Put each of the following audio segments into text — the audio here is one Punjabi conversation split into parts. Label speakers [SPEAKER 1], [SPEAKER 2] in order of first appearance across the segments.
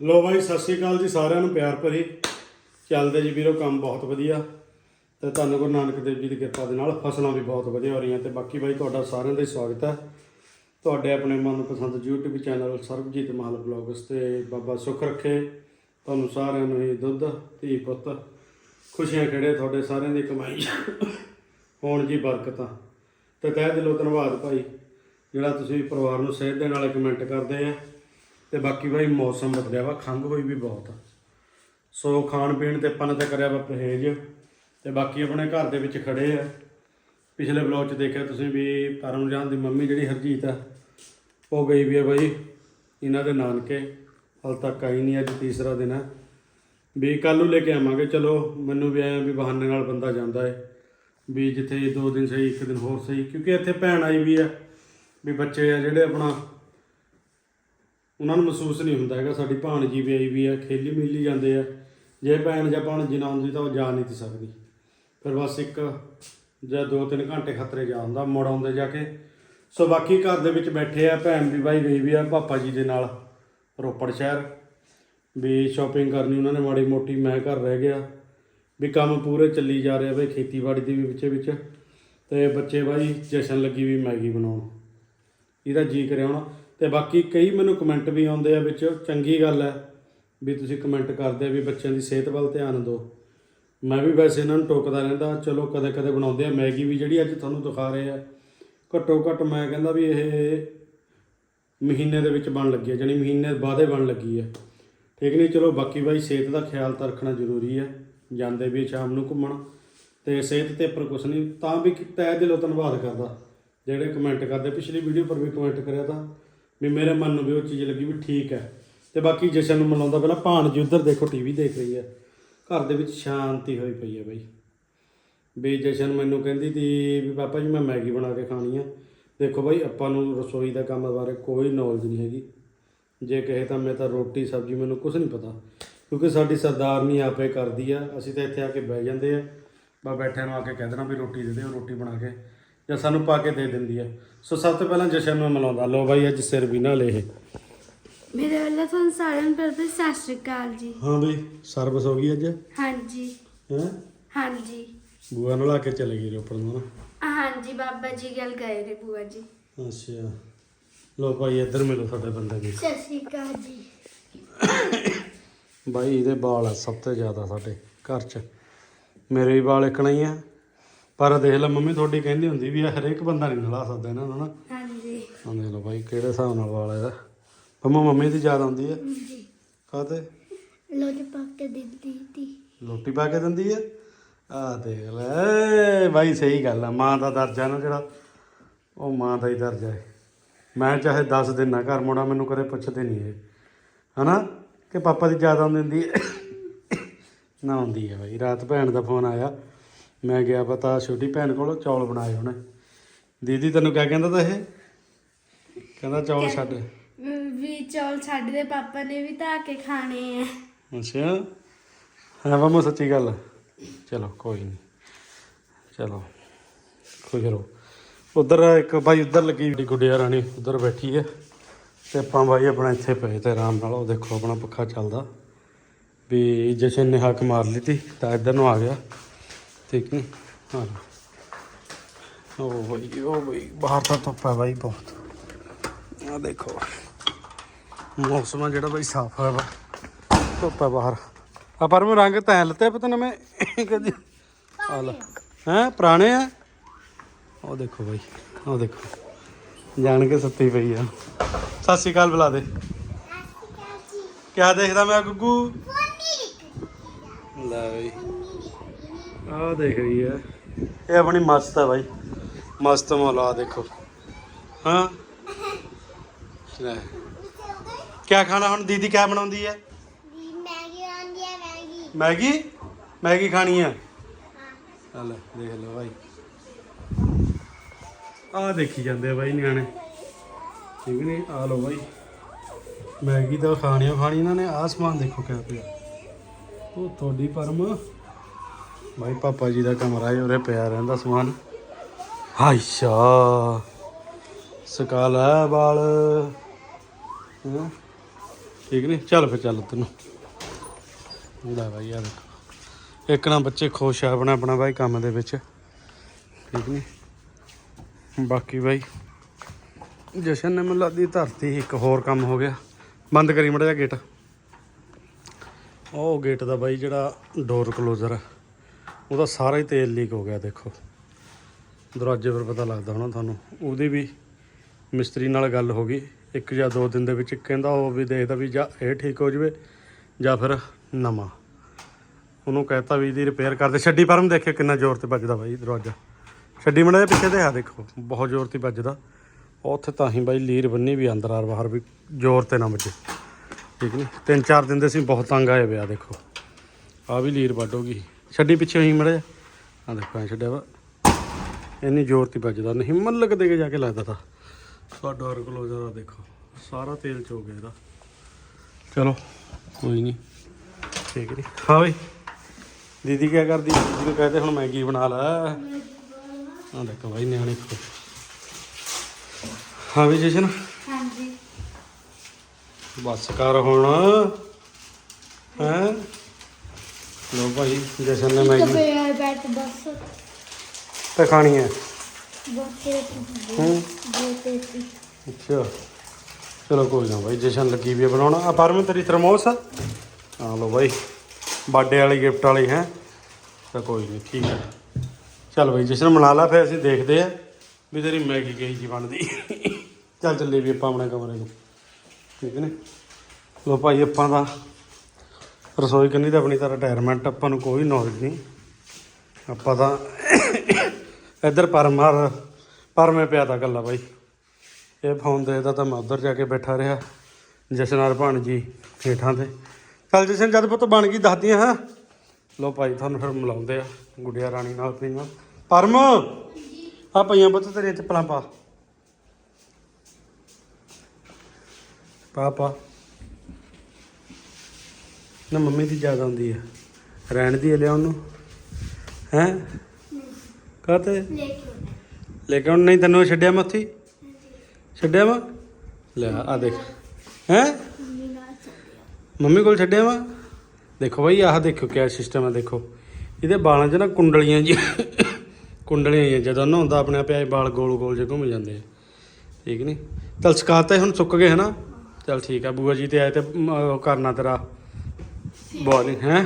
[SPEAKER 1] ਲੋ ਬਾਈ, ਸਤਿ ਸ਼੍ਰੀ ਅਕਾਲ ਜੀ ਸਾਰਿਆਂ ਨੂੰ, ਪਿਆਰ ਭਰੀ। ਚੱਲਦੇ ਜੀ ਵੀਰੋ, ਕੰਮ ਬਹੁਤ ਵਧੀਆ। ਤੇ ਤੁਹਾਨੂੰ ਗੁਰੂ ਨਾਨਕ ਦੇਵ ਜੀ ਦੀ ਕਿਰਪਾ ਦੇ ਨਾਲ ਫਸਲਾਂ ਵੀ ਬਹੁਤ ਵਧੀਆ ਹੋ ਰਹੀਆਂ ਤੇ ਬਾਕੀ ਬਾਈ, ਤੁਹਾਡਾ ਸਾਰਿਆਂ ਦਾ ਹੀ ਸਵਾਗਤ ਹੈ। ਤੁਹਾਡੇ ਆਪਣੇ ਮਨਪਸੰਦ YouTube channel Sarabjit Mal blogs ਤੇ ਬਾਬਾ ਸੁੱਖ ਰੱਖੇ। ਤੁਹਾਨੂੰ ਸਾਰਿਆਂ ਨੂੰ ਹੀ ਦੁੱਧ, ਧੀ ਪੁੱਤ, ਖੁਸ਼ੀਆਂ ਖੇੜੇ ਤੁਹਾਡੇ ਸਾਰਿਆਂ ਦੀ ਕਮਾਈ। ਹੋਣ ਜੀ ਬਰਕਤਾਂ। ਤੇ ਤਹਿ ਦਿਲੋਂ ਧੰਨਵਾਦ ਭਾਈ, ਜਿਹੜਾ ਤੁਸੀਂ ਪਰਿਵਾਰ ਨੂੰ ਸੇਧ ਦੇਣ ਵਾਲੇ ਕਮੈਂਟ ਕਰਦੇ ਆ। ਤੇ ਬਾਕੀ ਬਾਈ ਮੌਸਮ ਬਦਲਿਆ ਵਾ, ਖੰਘ ਹੋਈ ਵੀ ਬਹੁਤ ਆ। ਸੋ ਖਾਣ ਪੀਣ ਤੇ ਆਪਾਂ ਨੇ ਤਾਂ ਕਰਿਆ ਵਾ ਪਰਹੇਜ਼, ਤੇ ਬਾਕੀ ਆਪਣੇ ਘਰ ਦੇ ਵਿੱਚ ਖੜੇ ਆ। ਪਿਛਲੇ ਬਲੌਗ 'ਚ ਦੇਖਿਆ ਤੁਸੀਂ ਵੀ ਪਰਮਜਾਨ ਦੀ ਮੰਮੀ ਜਿਹੜੀ ਹਰਜੀਤ ਆ, ਉਹ ਗਈ ਵੀ ਆ ਬਾਈ, ਇਹਨਾਂ ਦੇ ਨਾਨਕੇ। ਹਾਲ ਤੱਕ ਆਈ ਨਹੀਂ, ਅੱਜ ਤੀਸਰਾ ਦਿਨ ਹੈ ਵੀ ਕੱਲ੍ਹ ਨੂੰ ਲੈ ਕੇ ਆਵਾਂਗੇ, ਚਲੋ, ਮੈਨੂੰ ਵੀ ਆਇਆ ਵੀ ਬਹਾਨੇ ਨਾਲ ਬੰਦਾ ਜਾਂਦਾ ਏ। ਵੀ ਜਿੱਥੇ ਦੋ ਦਿਨ ਸਹੀ, ਇੱਕ ਦਿਨ ਹੋਰ ਸਹੀ, ਕਿਉਂਕਿ ਇੱਥੇ ਭੈਣ ਆਈ ਵੀ ਆ, ਵੀ ਬੱਚੇ ਆ ਜਿਹੜੇ ਆਪਣਾ ਉਹਨਾਂ ਨੂੰ ਮਹਿਸੂਸ ਨਹੀਂ ਹੁੰਦਾ ਹੈਗਾ, ਸਾਡੀ ਭਾਣਜੀ ਵੀ ਆਈ ਵੀ ਆ, ਖੇਲੀ ਮਿਲੀ ਜਾਂਦੇ ਆ। ਜੇ ਭੈਣ ਜਾਂ ਭਾਣਜੀ ਨਾ ਹੁੰਦੀ ਤਾਂ ਉਹ ਜਾ ਨਹੀਂ ਸੀ ਸਕਦੀ। ਫਿਰ ਬਸ ਇੱਕ ਜਾਂ ਦੋ ਤਿੰਨ ਘੰਟੇ ਖਤਰੇ ਜਾ ਹੁੰਦਾ, ਮੁੜ ਆਉਂਦੇ ਜਾ ਕੇ। ਸੋ ਬਾਕੀ ਘਰ ਦੇ ਵਿੱਚ ਬੈਠੇ ਆ ਭੈਣ ਵੀ ਬਾਈ ਗਈ ਵੀ ਆ, ਪਾਪਾ ਜੀ ਦੇ ਨਾਲ ਰੋਪੜ ਸ਼ਹਿਰ। ਵੀ ਸ਼ਾਪਿੰਗ ਕਰਨੀ ਉਹਨਾਂ ਨੇ, ਮਾੜੀ ਮੋਟੀ ਮੈਂ ਘਰ ਰਹਿ ਗਿਆ। ਵੀ ਕੰਮ ਪੂਰੇ ਚੱਲੀ ਜਾ ਰਿਹਾ ਬਈ, ਖੇਤੀਬਾੜੀ ਦੇ ਵੀ ਵਿੱਚੇ ਵਿੱਚ। ਤੇ ਬੱਚੇ ਬਾਈ ਜਸ਼ਨ ਲੱਗੀ ਵੀ ਮੈਗੀ ਬਣਾਉਣ। ਇਹਦਾ ਜੀ ਕਰਿਆ ਹੋਣਾ। ਤੇ ਬਾਕੀ ਕਈ ਮੈਨੂੰ ਕਮੈਂਟ ਵੀ ਆਉਂਦੇ ਆ ਵਿੱਚ, ਚੰਗੀ ਗੱਲ ਹੈ ਵੀ ਤੁਸੀਂ ਕਮੈਂਟ ਕਰਦੇ ਆ ਵੀ ਬੱਚਿਆਂ ਦੀ ਸਿਹਤ ਵੱਲ ਧਿਆਨ ਦਿਓ। ਮੈਂ ਵੀ ਵੈਸੇ ਇਹਨਾਂ ਨੂੰ ਟੋਕਦਾ ਰਹਿੰਦਾ, ਚਲੋ ਕਦੇ ਕਦੇ ਬਣਾਉਂਦੇ ਆ, ਮੈਗੀ ਵੀ ਜਿਹੜੀ ਅੱਜ ਤੁਹਾਨੂੰ ਦਿਖਾ ਰਹੇ ਆ। ਘੱਟੋ ਘੱਟ ਮੈਂ ਕਹਿੰਦਾ ਵੀ ਇਹ ਮਹੀਨੇ ਦੇ ਵਿੱਚ ਬਣ ਲੱਗੀ ਹੈ ਜਾਣੀ ਮਹੀਨੇ ਬਾਅਦੇ ਬਣ ਲੱਗੀ ਹੈ ਠੀਕ ਨਹੀਂ, ਚਲੋ ਬਾਕੀ ਬਾਈ ਸਿਹਤ ਦਾ ਖਿਆਲ ਤਾਂ ਰੱਖਣਾ ਜ਼ਰੂਰੀ ਹੈ ਜਾਂਦੇ ਵੀ ਸ਼ਾਮ ਨੂੰ ਘੁੰਮਣ। ਤੇ ਸਿਹਤ ਤੇ ਉੱਪਰ ਕੁਛ ਨਹੀਂ, ਤਾਂ ਵੀ ਤਹਿ ਦਿਲੋਂ ਧੰਨਵਾਦ ਕਰਦਾ। ਜਿਹੜੇ ਕਮੈਂਟ ਕਰਦੇ, ਪਿਛਲੀ ਵੀਡੀਓ ਪਰ ਵੀ ਕਮੈਂਟ ਕਰਿਆ ਤਾਂ ਵੀ ਮੇਰੇ ਮਨ ਨੂੰ ਵੀ ਉਹ ਚੀਜ਼ ਲੱਗੀ ਵੀ ਠੀਕ ਹੈ। ਤੇ ਬਾਕੀ ਜਸ਼ਨ ਨੂੰ ਮਿਲਾਉਂਦਾ ਪਹਿਲਾਂ ਭਾਣ ਜੀ ਉਧਰ ਦੇਖੋ ਟੀਵੀ ਦੇਖ ਰਹੀ ਹੈ। ਘਰ ਦੇ ਵਿੱਚ ਸ਼ਾਂਤੀ ਹੋਈ ਪਈ ਹੈ ਬਾਈ। ਵੀ ਜਸ਼ਨ ਮੈਨੂੰ ਕਹਿੰਦੀ ਤੀ ਵੀ ਪਾਪਾ ਜੀ ਮੈਂ ਮੈਗੀ ਬਣਾ ਕੇ ਖਾਣੀ ਆ। ਦੇਖੋ ਬਾਈ ਆਪਾਂ ਨੂੰ ਰਸੋਈ ਦਾ ਕੰਮ ਬਾਰੇ ਕੋਈ ਨੌਲੇਜ ਨਹੀਂ ਹੈਗੀ। ਜੇ ਕਹੇ ਤਾਂ ਮੈਂ ਤਾਂ ਰੋਟੀ, ਸਬਜ਼ੀ ਮੈਨੂੰ ਕੁਝ ਨਹੀਂ ਪਤਾ। ਕਿਉਂਕਿ ਸਾਡੀ ਸਰਦਾਰਨੀ ਆਪੇ ਕਰਦੀ ਆ। ਅਸੀਂ ਤਾਂ ਇੱਥੇ ਆ ਕੇ ਬਹਿ ਜਾਂਦੇ ਆ। ਬਾ ਬੈਠਿਆਂ ਨੂੰ ਆ ਕੇ ਕਹਿ ਦੇਣਾ ਵੀ ਰੋਟੀ ਦੇ ਦਿਓ ਰੋਟੀ ਬਣਾ ਕੇ। ਜਾਂ ਸਾਨੂੰ ਪਾ ਕੇ ਦੇ ਦਿੰਦੀ ਆ। ਸੋ ਸਭ ਤੋਂ ਪਹਿਲਾਂ ਜਸ਼ਨ ਨੂੰ ਮਿਲਾਉਂਦਾ ਲੋ ਬਾਈ ਅੱਜ ਸਿਰ ਵੀ ਨਾ ਲੇ
[SPEAKER 2] ਮੇਰੇ ਵੱਲੋਂ ਤੁਹਾਨੂੰ ਸਾਰਿਆਂ ਨੂੰ ਪਿਆਰ ਭਰੀ ਸਤਿ ਸ਼੍ਰੀ ਅਕਾਲ ਜੀ।
[SPEAKER 1] ਹਾਂ ਬਈ ਸਰਵਿਸ ਹੋ ਗਈ ਅੱਜ?
[SPEAKER 2] ਹਾਂਜੀ।
[SPEAKER 1] ਹੈ?
[SPEAKER 2] ਹਾਂਜੀ।
[SPEAKER 1] ਬੂਆ ਨੂੰ ਲਾ ਕੇ ਚਲੇ ਗਈ ਰੋਪੜ ਨੂੰ ਨਾ।
[SPEAKER 2] ਹਾਂਜੀ ਬਾਬਾ ਜੀ ਗੱਲ ਗਏ ਨੇ ਬੂਆ ਜੀ।
[SPEAKER 1] ਅੱਛਾ। ਲੋ ਭਾਈ ਇੱਧਰ ਮਿਲੋ ਤੁਹਾਡੇ ਬੰਦੇ ਦੀ
[SPEAKER 2] ਸਤਿ ਸ਼੍ਰੀ ਅਕਾਲ ਜੀ।
[SPEAKER 1] ਬਾਈ ਇਹਦੇ ਵਾਲ ਆ ਸਭ ਤੋਂ ਜ਼ਿਆਦਾ ਸਾਡੇ ਘਰ 'ਚ। ਮੇਰੇ ਵੀ ਵਾਲ ਇਕਣਾ ਹੀ ਆ। ਪਰ ਦੇਖ ਲੈ ਮੰਮੀ ਤੁਹਾਡੀ ਕਹਿੰਦੀ ਹੁੰਦੀ ਵੀ ਇਹ ਹਰੇਕ ਬੰਦਾ ਨਹੀਂ ਨਲਾ ਸਕਦਾ ਇਹਨਾਂ ਨੂੰ ਨਾ।
[SPEAKER 2] ਹਾਂਜੀ।
[SPEAKER 1] ਆਹ ਦੇਖ ਲਓ ਬਾਈ ਕਿਹੜੇ ਹਿਸਾਬ ਨਾਲ ਵਾਲ ਇਹਦਾ। ਮੰਮਾ ਮੰਮੀ ਦੀ ਯਾਦ ਆਉਂਦੀ
[SPEAKER 2] ਜੀ
[SPEAKER 1] ਕਾਤੇ
[SPEAKER 2] ਲੋਟ ਪੱਕ ਕੇ ਦਿੱਤੀ ਤੀ
[SPEAKER 1] ਰੋਟੀ ਪਾ ਕੇ ਦਿੰਦੀ ਆ? ਆ ਦੇਖ ਲੈ ਬਾਈ ਸਹੀ ਗੱਲ ਆ ਮਾਂ ਦਾ ਦਰਜਾ ਨਾ ਜਿਹੜਾ ਉਹ ਮਾਂ ਦਾ ਹੀ ਦਰਜਾ ਹੈ ਮੈਂ ਚਾਹੇ 10 ਦਿਨ ਨਾ ਘਰ ਮੁੜਾ ਮੈਨੂੰ ਕਦੇ ਪੁੱਛਦੇ ਨਹੀਂ ਇਹ। ਹਨਾ? ਕਿ ਪਾਪਾ ਦੀ ਯਾਦ ਆਉਂਦੀ ਹੁੰਦੀ ਹੈ ਨਾ ਆਉਂਦੀ ਹੈ ਬਾਈ ਰਾਤ ਭੈਣ ਦਾ ਫੋਨ ਆਇਆ। ਮੈਂ ਗਿਆ ਪਤਾ ਛੋਟੀ ਭੈਣ ਕੋਲ ਚੌਲ ਬਣਾਏ ਉਹਨੇ। ਦੀਦੀ ਤੈਨੂੰ ਕਿਆ ਕਹਿੰਦਾ ਤਾ ਇਹ? ਕਹਿੰਦਾ ਚੌਲ ਛੱਡ।
[SPEAKER 2] ਵੀ ਚੌਲ ਛੱਡ ਦੇ ਪਾਪਾ ਨੇ ਵੀ ਤਾਂ ਕੇ ਖਾਣੇ ਆ।
[SPEAKER 1] ਅੱਛਾ। ਹੈ ਮਾਮਾ ਸੱਚੀ ਗੱਲ? ਚਲੋ ਕੋਈ ਨਹੀਂ ਚਲੋ ਖੁਸ਼ ਰਹੋ। ਉਧਰ ਇੱਕ ਭਾਈ ਉਧਰ ਲੱਗੀ ਜਿਹੜੀ ਗੁੱਡਿਆ ਰਾਣੀ ਉਧਰ ਬੈਠੀ ਹੈ ਤੇ ਆਪਾਂ ਭਾਈ ਆਪਣਾ ਇੱਥੇ ਪਏ ਤੇ ਆਰਾਮ ਨਾਲ ਉਹ ਦੇਖੋ ਆਪਣਾ ਪੱਖਾ ਚੱਲਦਾ। ਵੀ ਜਸ਼ਨ ਨੇ ਹੱਕ ਮਾਰ ਲਈ ਤੀ ਤਾਂ ਇੱਧਰ ਨੂੰ ਆ ਗਿਆ। ਠੀਕ ਨਹੀਂ ਹਾਂ। ਉਹ ਭਾਈ ਬਾਹਰ ਤਾਂ ਧੁੱਪ ਹੈ ਭਾਈ ਬਹੁਤ। ਆ ਦੇਖੋ। ਮੌਸਮ ਜਿਹੜਾ ਭਾਈ ਸਾਫ਼ ਹੈ ਵਾ ਧੁੱਪ ਹੈ ਬਾਹਰ। ਆ ਪਰ ਮੈਂ ਰੰਗ ਤੈਂ ਲਤੇ ਪਤਾ ਨਾ ਮੈਂ ਕਦੀ ਆ ਲੈ। ਹੈ ਪੁਰਾਣੇ ਆ? ਉਹ ਦੇਖੋ ਬਾਈ ਉਹ ਦੇਖੋ। ਜਾਣ ਕੇ ਸੁੱਤੀ ਪਈ ਆ। ਸਤਿ ਸ਼੍ਰੀ ਅਕਾਲ ਬੁਲਾ ਦੇ। ਕਿਆ ਦੇਖਦਾ ਮੈਂ ਗੁੱਗੂ? ਲੈ ਬਈ। ਆ ਦੇਖ ਰਹੀ ਹੈ। ਇਹ ਆਪਣੀ ਮਸਤ ਹੈ ਬਾਈ। ਮਸਤ ਮੌਲਾ ਦੇਖੋ। ਹਾਂ? ਲੈ। ਕਿਆ ਖਾਣਾ ਹੁਣ ਦੀਦੀ ਕਿਆ ਬਣਾਉਂਦੀ ਹੈ?
[SPEAKER 2] ਮੈਗੀ। ਆਂਦੀ ਹੈ ਮੈਗੀ
[SPEAKER 1] ਮੈਗੀ ਮੈਗੀ ਖਾਣੀ ਆ ਚੱਲ ਦੇਖ ਲਓ ਭਾਈ ਆਹ ਦੇਖੀ ਜਾਂਦੇ ਆ ਬਾਈ ਨਿਆਣੇ। ਠੀਕ ਨਹੀਂ ਆ ਲਓ ਬਾਈ। ਮੈਗੀ ਤਾਂ ਖਾਣੀ ਖਾਣੀ ਇਹਨਾਂ ਨੇ। ਆਹ ਸਮਾਨ ਦੇਖੋ ਕਿਆ ਪਿਆ। ਉਹ ਤੁਹਾਡੀ ਪਰਮ ਭਾਈ ਪਾਪਾ ਜੀ ਦਾ ਕਮਰਾ ਹੈ, ਉਰੇ ਪਿਆ ਰਹਿੰਦਾ ਸਮਾਨ। ਹਾਈਸ਼ਾ ਸਕਾਲ ਹੈ ਵਾਲ। ਠੀਕ ਨਹੀਂ ਚੱਲ ਫਿਰ ਚੱਲ ਤੈਨੂੰ। ਲੈ ਬਾਈ ਆ ਦੇਖੋ ਇੱਕ ਨਾ ਬੱਚੇ ਖੁਸ਼ ਆ ਆਪਣਾ ਆਪਣਾ ਬਾਈ ਕੰਮ ਦੇ ਵਿੱਚ। ਠੀਕ ਨਹੀਂ ਬਾਕੀ ਬਾਈ, ਜਸ਼ਨ ਨੇ ਮੈਨੂੰ ਲੱਗਦੀ ਧਰਤੀ, ਇੱਕ ਹੋਰ ਕੰਮ ਹੋ ਗਿਆ। ਬੰਦ ਕਰੀ ਮੜਾ ਜਾ ਗੇਟ ਉਹ ਗੇਟ ਦਾ ਬਾਈ ਜਿਹੜਾ ਡੋਰ ਕਲੋਜ਼ਰ ਹੈ ਉਹਦਾ ਸਾਰਾ ਹੀ ਤੇਲ ਲੀਕ ਹੋ ਗਿਆ, ਦੇਖੋ। ਦਰਵਾਜ਼ੇ ਪਰ ਪਤਾ ਲੱਗਦਾ ਹੋਣਾ ਤੁਹਾਨੂੰ। ਉਹਦੀ ਵੀ ਮਿਸਤਰੀ ਨਾਲ ਗੱਲ ਹੋ ਗਈ। ਇੱਕ ਜਾਂ ਦੋ ਦਿਨ ਦੇ ਵਿੱਚ ਕਹਿੰਦਾ ਉਹ ਵੀ ਦੇਖਦਾ ਵੀ ਜਾਂ ਇਹ ਠੀਕ ਹੋ ਜਵੇ ਜਾਂ ਫਿਰ ਨਵਾਂ। ਉਹਨੂੰ ਕਹਿਤਾ ਵੀ ਇਹਦੀ ਰਿਪੇਅਰ ਕਰਦੇ ਛੱਡੀ ਪਰਮ ਦੇਖਿਓ ਕਿੰਨਾ ਜ਼ੋਰ ਤੇ ਵੱਜਦਾ ਬਾਈ ਦਰਵਾਜ਼ਾ। ਛੱਡੀ ਮੜਾ ਦੇ ਪਿੱਛੇ ਤੇ ਆ ਦੇਖੋ, ਬਹੁਤ ਜ਼ੋਰ ਤੇ ਵੱਜਦਾ। ਉੱਥੇ ਤਾਂ ਹੀ ਬਾਈ ਲੀਰ ਬੰਨੀ ਵੀ ਅੰਦਰ ਆਰ ਬਾਹਰ ਵੀ ਜ਼ੋਰ ਤੇ ਨਾ ਵੱਜੇ। ਠੀਕ ਨਹੀਂ ਤਿੰਨ ਚਾਰ ਦਿਨ ਦੇ ਅਸੀਂ ਬਹੁਤ ਤੰਗ ਆਏ ਪਿਆ ਦੇਖੋ। ਆ ਵੀ ਲੀਰ ਵੱਢੋਗੀ ਛੱਡੀ ਪਿੱਛੇ ਹੀ ਮੜਾ ਆ ਦੇਖੋ ਐ ਛੱਡਿਆ ਵਾ। ਇੰਨੀ ਜ਼ੋਰ ਤੇ ਵੱਜਦਾ ਨਹੀਂ ਮੱਲਕ ਦੇ ਕੇ ਜਾ ਕੇ ਲੱਗਦਾ ਤਾਂ। ਸਾਡਾ ਡੋਰ ਕਲੋਜ਼ਰ ਆ ਦੇਖੋ ਸਾਰਾ ਤੇਲ ਚੋ ਗਿਆ ਇਹਦਾ। ਚਲੋ ਕੋਈ ਨਹੀਂ। ਠੀਕ ਨਹੀਂ ਹਾਂ ਬਈ। ਦੀਦੀ ਕੀ ਕਰਦੀ? ਦੀਦੀ ਨੂੰ ਕਹਤੇ ਹੁਣ ਮੈਗੀ ਬਣਾ ਲੈ। ਆ ਦੇਖੋ ਭਾਈ ਨਿਆਣੇ ਖੁਸ਼। ਹਾਂ ਵੀ ਜਸ਼ਨ?
[SPEAKER 2] ਹਾਂਜੀ।
[SPEAKER 1] ਬਸ ਕਰ ਹੁਣ। ਹੈ? ਲੋ ਭਾਈ ਜਸ਼ਨ ਨੇ ਮੈਗੀ।
[SPEAKER 2] ਕਪੇ ਬੈਠ ਬਸ।
[SPEAKER 1] ਤੇ ਖਾਣੀ ਹੈ?
[SPEAKER 2] ਬੋਤੇ
[SPEAKER 1] ਹੂੰ?
[SPEAKER 2] ਬੋਤੇ
[SPEAKER 1] ਅੱਛਾ। ਚਲੋ ਕੋਈ ਨਾ ਭਾਈ ਜਸ਼ਨ ਲੱਗੀ ਵੀ ਆ ਬਣਾਉਣਾ। ਆ ਪਰਮ ਤੇਰੀ ਥਰਮੋਸ ਆ? ਆ ਲੋ ਭਾਈ ਬਰਥਡੇ ਵਾਲੀ ਗਿਫਟ ਵਾਲੀ ਹੈ? ਤਾਂ ਕੋਈ ਨਹੀਂ ਠੀਕ ਹੈ ਚੱਲ ਭਾਈ ਜਸ਼ਨ ਬਣਾ ਲਾ ਫਿਰ ਅਸੀਂ ਦੇਖਦੇ ਆ ਵੀ ਤੇਰੀ ਮੈਗੀ ਕਿਹੀ ਜੀ ਬਣਦੀ। ਚੱਲ ਚੱਲੇ ਵੀ ਆਪਾਂ ਆਪਣੇ ਕਮਰੇ ਨੂੰ। ਠੀਕ ਨੇ? ਲੋ ਭਾਈ ਆਪਾਂ ਦਾ ਰਸੋਈ ਕੰਨੀ ਤਾਂ ਆਪਣੀ ਤਾਂ ਰਿਟਾਇਰਮੈਂਟ ਆਪਾਂ ਨੂੰ ਕੋਈ ਨੌਲੇਜ ਨਹੀਂ। ਆਪਾਂ ਤਾਂ ਇੱਧਰ ਪਰਮਾਰ, ਪਰਮੇ ਪਿਆ ਤਾਂ ਗੱਲਾਂ ਬਾਈ। ਇਹ ਫੋਨ ਦੇਖਦਾ ਤਾਂ ਮੈਂ ਉੱਧਰ ਜਾ ਕੇ ਬੈਠਾ ਰਿਹਾ, ਜਸ਼ਨਾਰ ਭਾਣਜੀ ਹੇਠਾਂ ਤੇ। ਚੱਲ ਜਸ਼ਨ, ਜਦ ਪੁੱਤ ਬਣ ਗਈ ਦੱਸਦੀਆਂ ਹਾਂ? ਲੋ ਭਾਈ, ਤੁਹਾਨੂੰ ਫਿਰ ਮਿਲਾਉਂਦੇ ਆ, ਗੁੱਡਿਆ ਰਾਣੀ ਨਾਲ ਪਈਆਂ ਪਰਮ, ਆ ਪਈਆਂ ਪੁੱਤ ਤੇਰੇ ਚੱਪਲਾਂ ਪਾ। ਪਾ ਪਾ। ਨਾ ਮੰਮੀ ਦੀ ਯਾਦ ਆਉਂਦੀ ਹੈ ਰਹਿਣ ਦੀ ਹੈ ਲਿਆ ਉਹਨੂੰ। ਹੈ? ਕਾਤੇ
[SPEAKER 2] ਲੈ ਕੇ
[SPEAKER 1] ਲੇਕਿਨ ਨਹੀਂ ਤੈਨੂੰ ਛੱਡਿਆ ਮੈਂ ਉੱਥੇ ਛੱਡਿਆ ਵਾ? ਲੈ ਆ ਦੇਖ। ਹੈ?
[SPEAKER 2] ਮੰਮੀ
[SPEAKER 1] ਕੋਲ ਛੱਡਿਆ ਵਾ? ਦੇਖੋ ਬਈ ਆਹ ਦੇਖੋ ਕਿਆ ਸਿਸਟਮ ਹੈ ਦੇਖੋ। ਇਹਦੇ ਬਾਲਾਂ 'ਚ ਨਾ ਕੁੰਡਲੀਆਂ ਜੀ ਕੁੰਡਲੀਆਂ ਜੀ ਆ, ਜਦੋਂ ਨਹਾਉਂਦਾ ਆਪਣੇ ਆਪ ਆਏ ਬਾਲ ਗੋਲ ਗੋਲ ਜੇ ਘੁੰਮ ਜਾਂਦੇ ਆ। ਠੀਕ ਨਹੀਂ ਚਲ ਸਕਾਤਾ ਹੁਣ ਸੁੱਕ ਗਏ ਹਨਾ? ਚਲ ਠੀਕ ਆ ਬੂਆ ਜੀ ਤੇ ਆਏ ਤੇ ਉਹ ਕਰਨਾ ਤੇਰਾ। ਬੋਲਿੰਗ ਹੈ?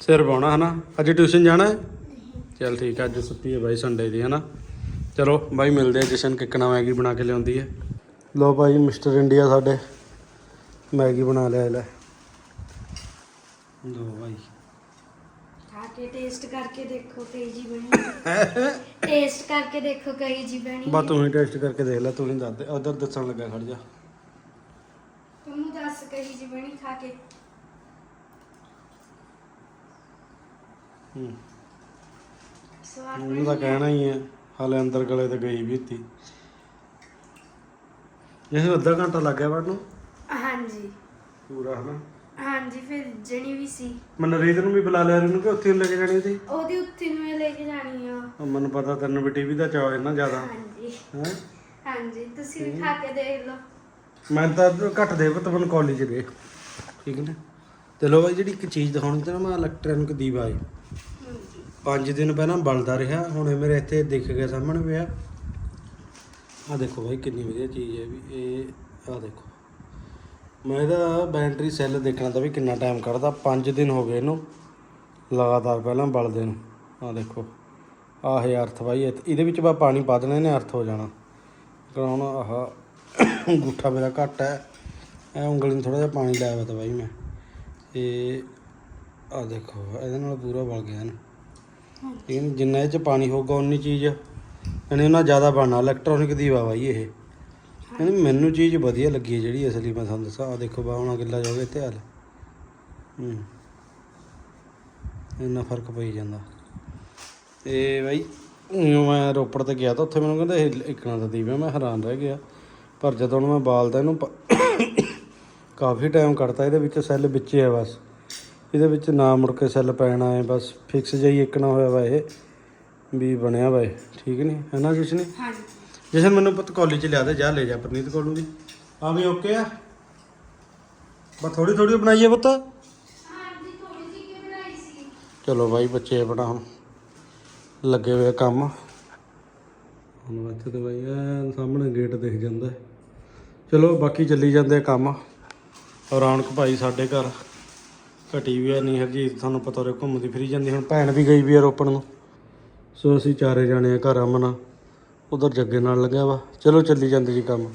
[SPEAKER 1] ਸਿਰ ਬਾਉਣਾ ਹਨਾ? ਅੱਜ ਟਿਊਸ਼ਨ ਜਾਣਾ ਹੈ? ਚਲ ਠੀਕ ਆ ਅੱਜ ਛੁੱਟੀ ਹੈ ਬਾਈ ਸੰਡੇ ਦੀ ਹਨਾ? ਚਲੋ ਬਾਈ ਮਿਲਦੇ ਆ ਜਸ਼ਨ ਕਿੱਕਣਾ ਮੈਗੀ ਬਣਾ ਕੇ ਲਿਆਉਂਦੀ ਹੈ। ਲੋ ਬਾਈ ਮਿਸਟਰ ਇੰਡੀਆ ਸਾਡੇ ਮੈਗੀ ਬਣਾ ਲਿਆ ਲੈ। ਲੋ ਬਾਈ।
[SPEAKER 2] ਖਾ ਕੇ ਟੇਸਟ ਕਰਕੇ ਦੇਖੋ ਕਈ ਜੀ ਬਣੀ ਟੇਸਟ ਕਰਕੇ ਦੇਖੋ ਕਈ ਜੀ ਬਣੀ
[SPEAKER 1] ਬਾ ਤੂੰ ਹੀ ਟੈਸਟ ਕਰਕੇ ਦੇਖ ਲੈ ਤੂੰ ਹੀ ਦੱਸ ਦੇ। ਉਧਰ ਦੱਸਣ ਲੱਗਾ ਖੜ ਜਾ।
[SPEAKER 2] ਤੂੰ ਦੱਸ ਕਈ ਜੀ ਬਣੀ ਖਾ ਕੇ।
[SPEAKER 1] ਹੂੰ। ਉਹਨੂੰ ਤਾਂ ਕਹਿਣਾ ਹੀ ਹੈ ਹਾਲੇ ਅੰਦਰ ਗਲੇ ਤੇ ਗਈ ਵੀ ਤੀ ਇਹ ਅੱਧਾ ਘੰਟਾ ਲੱਗ ਗਿਆ ਵੜ ਨੂੰ?
[SPEAKER 2] ਹਾਂਜੀ।
[SPEAKER 1] ਪੂਰਾ ਹਨਾ?
[SPEAKER 2] ਹਾਂਜੀ ਫਿਰ ਜਣੀ ਵੀ ਸੀ।
[SPEAKER 1] ਮਨਰੀਤ ਨੂੰ ਵੀ ਬੁਲਾ ਲਿਆ ਇਹਨੂੰ ਕਿ ਉੱਥੇ ਹੀ ਲੈ ਕੇ ਜਾਣੀ ਸੀ
[SPEAKER 2] ਉਹਦੀ ਉੱਥੇ ਨੂੰ ਲੈ ਕੇ ਜਾਣੀ ਆ।
[SPEAKER 1] ਉਹ ਮੈਨੂੰ ਪਤਾ ਤੈਨੂੰ ਵੀ ਟੀਵੀ ਦਾ ਚਾਅ ਹੈ ਨਾ ਜ਼ਿਆਦਾ।
[SPEAKER 2] ਹਾਂਜੀ।
[SPEAKER 1] ਹੈ?
[SPEAKER 2] ਹਾਂਜੀ ਤੁਸੀਂ ਵੀ ਖਾ ਕੇ ਦੇਖ ਲਓ।
[SPEAKER 1] ਮੈਂ ਤਾਂ ਘੱਟ ਦੇ ਮੈਨੂੰ ਕਾਲਜ ਦੇ ਠੀਕ ਨੇ? ਤੇ ਲੋ ਬਾਈ ਜਿਹੜੀ ਇੱਕ ਚੀਜ਼ ਦਿਖਾਉਣੀ ਤੇ ਨਾ ਮੈਂ ਇਲੈਕਟ੍ਰੋਨਿਕ ਦੀਵਾ ਹੈ। ਪੰਜ ਦਿਨ ਪਹਿਲਾਂ ਬਲਦਾ ਰਿਹਾ, ਹੁਣ ਇਹ ਮੇਰੇ ਇੱਥੇ ਦਿਖ ਗਿਆ, ਸਾਹਮਣੇ ਪਿਆ। ਆ ਦੇਖੋ ਬਾਈ ਕਿੰਨੀ ਵਧੀਆ ਚੀਜ਼ ਹੈ ਵੀ ਇਹ ਆ ਦੇਖੋ। ਮੈਂ ਇਹਦਾ ਬੈਟਰੀ ਸੈੱਲ ਦੇਖਣਾ ਤਾਂ ਵੀ ਕਿੰਨਾ ਟਾਈਮ ਕੱਢਦਾ 5 ਦਿਨ ਹੋ ਗਏ ਇਹਨੂੰ। ਲਗਾਤਾਰ ਪਹਿਲਾਂ ਬਲਦੇ ਨੂੰ। ਆ ਦੇਖੋ, ਆਹ ਹੈ ਅਰਥ ਬਾਈ, ਇਹ- ਇਹਦੇ ਵਿੱਚ ਬਾ ਪਾਣੀ ਪਾ ਦੇਣਾ, ਇਹਨੇ ਅਰਥ ਹੋ ਜਾਣਾ। ਹੁਣ ਆਹ ਅੰਗੂਠਾ ਮੇਰਾ ਘੱਟ ਹੈ। ਐ ਉਂਗਲੀ ਨੂੰ ਥੋੜਾ ਜਿਹਾ ਪਾਣੀ ਲਾਇਆ ਵਾ ਤਾਂ ਬਾਈ ਮੈਂ। ਇਹ ਆ ਦੇਖੋ, ਇਹਦੇ ਨਾਲ ਪੂਰਾ ਬਲ ਗਿਆ ਨਾ ਇਹ ਜਿੰਨਾ ਇਹ ਚ ਪਾਣੀ ਹੋਊਗਾ, ਉਨੀ ਚੀਜ਼ ਇਹਨੇ ਉਹਨਾਂ ਜ਼ਿਆਦਾ ਬਣਨਾ ਇਲੈਕਟ੍ਰੋਨਿਕ ਦੀ ਵਾ ਬਾਈ ਇਹ। ਕਹਿੰਦੇ ਮੈਨੂੰ ਚੀਜ਼ ਵਧੀਆ ਲੱਗੀ ਹੈ ਜਿਹੜੀ ਅਸਲੀ, ਮੈਂ ਤੁਹਾਨੂੰ ਦੱਸਾਂ। ਆ ਦੇਖੋ ਬਾ ਹੁਣ ਗਿੱਲਾ ਜਾਵੇ ਤੇ ਹਾਲ। ਹੂੰ। ਇੰਨਾ ਫ਼ਰਕ ਪਈ ਜਾਂਦਾ। ਤੇ ਬਾਈ ਮੈਂ ਰੋਪੜ ਤੇ ਗਿਆ ਤਾਂ ਉੱਥੇ ਮੈਨੂੰ ਕਹਿੰਦੇ ਇਹ ਇਕਣਾ ਦਾ ਦੀਵਾ ਮੈਂ ਹੈਰਾਨ ਰਹਿ ਗਿਆ। ਪਰ ਜਦੋਂ ਮੈਂ ਬਾਲਦਾ, ਇਹਨੂੰ ਕਾਫੀ ਟਾਈਮ ਕੱਢਤਾ, ਇਹਦੇ ਵਿੱਚ ਸੈੱਲ ਵਿੱਚੇ ਆ ਬਸ। ਇਹਦੇ ਵਿੱਚ ਨਾ ਮੁੜ ਕੇ ਸੈੱਲ ਪੈਣਾ ਹੈ ਬਸ ਫਿਕਸ ਜਾਈ ਇਕਣਾ ਹੋਇਆ ਵਾ ਇਹ ਵੀ ਬਣਿਆ ਵਾ ਇਹ ਠੀਕ ਨਹੀਂ? ਹੈ ਨਾ ਕਿਸ ਨੇ
[SPEAKER 2] ਹਾਂਜੀ।
[SPEAKER 1] ਜਸ਼ਨ ਮੈਨੂੰ ਪੁੱਤ ਕਾਲਜ ਚ ਲਿਆ ਦੇ ਜਾ ਲੈ ਜਾ ਪ੍ਰਨੀਤ ਕੋਲ ਨੂੰ ਵੀ। ਹਾਂ ਵੀ ਓਕੇ ਆ? ਬਸ ਥੋੜੀ ਥੋੜੀ ਬਣਾਈਏ ਪੁੱਤ?
[SPEAKER 2] ਹਾਂਜੀ ਥੋੜੀ ਜਿਹੀ ਕਿ ਬਣਾਈ ਸੀ?
[SPEAKER 1] ਚਲੋ ਬਾਈ ਬੱਚੇ ਆਪਣਾ ਹੁਣ ਲੱਗੇ ਹੋਏ ਆ ਕੰਮ। ਹੁਣ ਇੱਥੇ ਤੇ ਬਾਈ ਐਨ ਸਾਹਮਣੇ ਗੇਟ ਦਿਖ ਜਾਂਦਾ। ਚਲੋ ਬਾਕੀ ਚੱਲੀ ਜਾਂਦੇ ਆ ਕੰਮ। ਰੌਣਕ ਭਾਈ ਸਾਡੇ ਘਰ। ਘਟੀ ਵੀ ਆ ਨਹੀਂ ਹਰਜੀਤ, ਤੁਹਾਨੂੰ ਪਤਾ ਰੇ ਘੁੰਮਦੀ ਫਿਰੀ ਜਾਂਦੀ, ਹੁਣ ਭੈਣ ਵੀ ਗਈ ਵੀ ਆ ਰੋਪਣ ਨੂੰ। ਸੋ ਅਸੀਂ ਚਾਰੇ ਜਾਣੇ ਆ ਘਰ ਅਮਨ ਉਧਰ ਜੱਗੇ ਨਾਲ ਲੱਗਿਆ ਵਾ। ਚਲੋ ਚੱਲੀ ਜਾਂਦੇ ਜੀ ਕੰਮ।